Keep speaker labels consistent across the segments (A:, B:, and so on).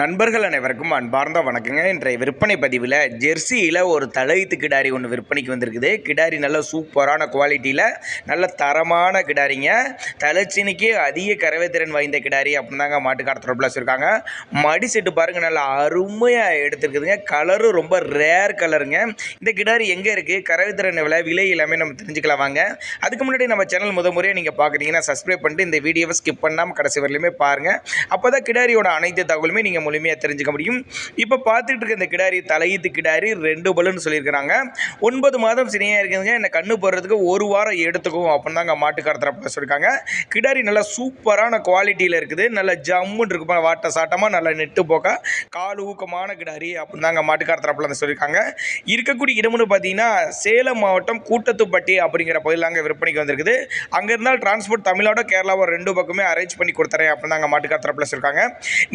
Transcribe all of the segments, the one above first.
A: நண்பர்கள் அனைவருக்கும் அன்பார்ந்த வணக்கங்க. இன்றைய விற்பனை பதிவில் ஜெர்சியில் ஒரு தலையீத்து கிடாரி ஒன்று விற்பனைக்கு வந்திருக்குது. கிடாரி நல்ல சூப்பரான குவாலிட்டியில் நல்ல தரமான கிடாரிங்க. தலைச்சினிக்கு அதிக கறவைத்திறன் வாய்ந்த கிடாரி அப்படின்னாங்க மாட்டுக்காரத்தில் வச்சுருக்காங்க மடி செட்டு பாருங்கள் நல்லா அருமையாக எடுத்துருக்குதுங்க. கலரும் ரொம்ப ரேர் கலருங்க. இந்த கிடாரி எங்கே இருக்குது கறவைத்திறன் விலை விலை எல்லாமே நம்ம தெரிஞ்சுக்கலாம் வாங்க. அதுக்கு முன்னாடி நம்ம சேனல் முத முறையாக நீங்கள் பார்க்குறீங்கன்னா சப்ஸ்கிரைப் பண்ணிட்டு இந்த வீடியோவை ஸ்கிப் பண்ணாமல் கடைசி வரலையுமே பாருங்கள் அப்போ தான் கிடாரியோட அனைத்து தகவலுமே நீங்கள் முழுமையாக தெரிஞ்சுக்க முடியும். இப்போ பார்த்துட்டு இருக்க இந்த கிடாரி தலையீத்து கிடாரி ரெண்டு பலன்னு சொல்லியிருக்கிறாங்க. ஒன்பது மாதம் சினியாக இருக்குதுங்க. என்னை கண்ணு போடுறதுக்கு ஒரு வாரம் எடுத்துக்கும். அப்படின்னு தாங்க மாட்டுக்கார தரப்பில் சொல்லியிருக்காங்க. கிடாரி நல்லா சூப்பரான குவாலிட்டியில் இருக்குது. நல்ல ஜம்முன்னு இருக்குப்பா வாட்ட சாட்டமாக நல்லா நெட்டு போக்க கால் ஊக்கமான கிடாரி அப்படின்னு தாங்க மாட்டுக்கார தரப்பில் சொல்லியிருக்காங்க. இருக்கக்கூடிய இடம்னு பார்த்தீங்கன்னா சேலம் மாவட்டம் கூட்டத்துப்பட்டி அப்படிங்கிற பகுதியில் அங்கே விற்பனைக்கு வந்திருக்குது. அங்கே இருந்தால் டிரான்ஸ்போர்ட் தமிழ்நாடு கேரளாவோ ரெண்டு பக்கமே அரேஞ்ச் பண்ணி கொடுத்துறேன் அப்படின்னு தாங்க மாட்டுக்கார தரப்பில் சொல்லியிருக்காங்க.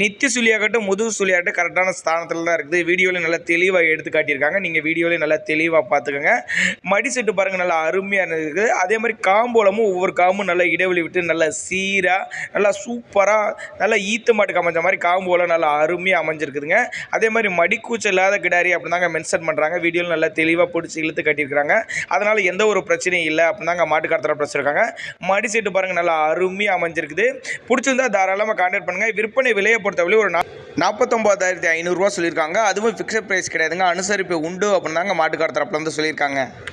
A: நித்திய சுழியாகட்டும் முதுகு சுழியாகட்டும் கரெக்டான ஸ்தானத்தில் தான் இருக்குது. வீடியோவில் நல்லா தெளிவாக எடுத்து காட்டியிருக்காங்க. நீங்கள் வீடியோவில் நல்லா தெளிவாக பார்த்துக்கோங்க. மடி செட்டு பாருங்கள் நல்லா அருமையாக இருக்குது. அதே மாதிரி காம்போலமும் ஒவ்வொரு காம்பும் நல்லா இடைவெளி விட்டு நல்லா சீராக நல்லா சூப்பராக நல்லா ஈத்து மாட்டுக்கு அமைஞ்ச மாதிரி காம்போலம் நல்லா அருமையாக அமைஞ்சிருக்குதுங்க. அதே மாதிரி மடிக்கூச்சல் இல்லாத கிடாரி அப்படின்னு தாங்க மென்ஷன் பண்ணுறாங்க வீடியோவில் நல்லா தெளிவாக பிடிச்சி இழுத்து காட்டியிருக்காங்க அதனால் எந்த ஒரு பிரச்சனையும் இல்லை அப்படின்னு தாங்க மாட்டுக்காரத்தில் பிடிச்சிருக்காங்க மடி செட்டு பாருங்கள் நல்லா அருமையாக அமைஞ்சிருக்குது. பிடிச்சிருந்தா தாராளமாக கான்டாக்ட் பண்ணுங்கள் விற்பனை விலையை பொறுத்தவரை ஒரு நாள் நாற்பத்தொம்போதாயிரத்தி ஐநூறுரூவா சொல்லியிருக்காங்க. அதுவும் ஃபிக்ஸட் ப்ரைஸ் கிடையாதுங்க. அனுசரிப்பு உண்டு அப்படின்னு தாங்க மாட்டுக்கார தரப்புலேருந்து வந்து சொல்லியிருக்காங்க.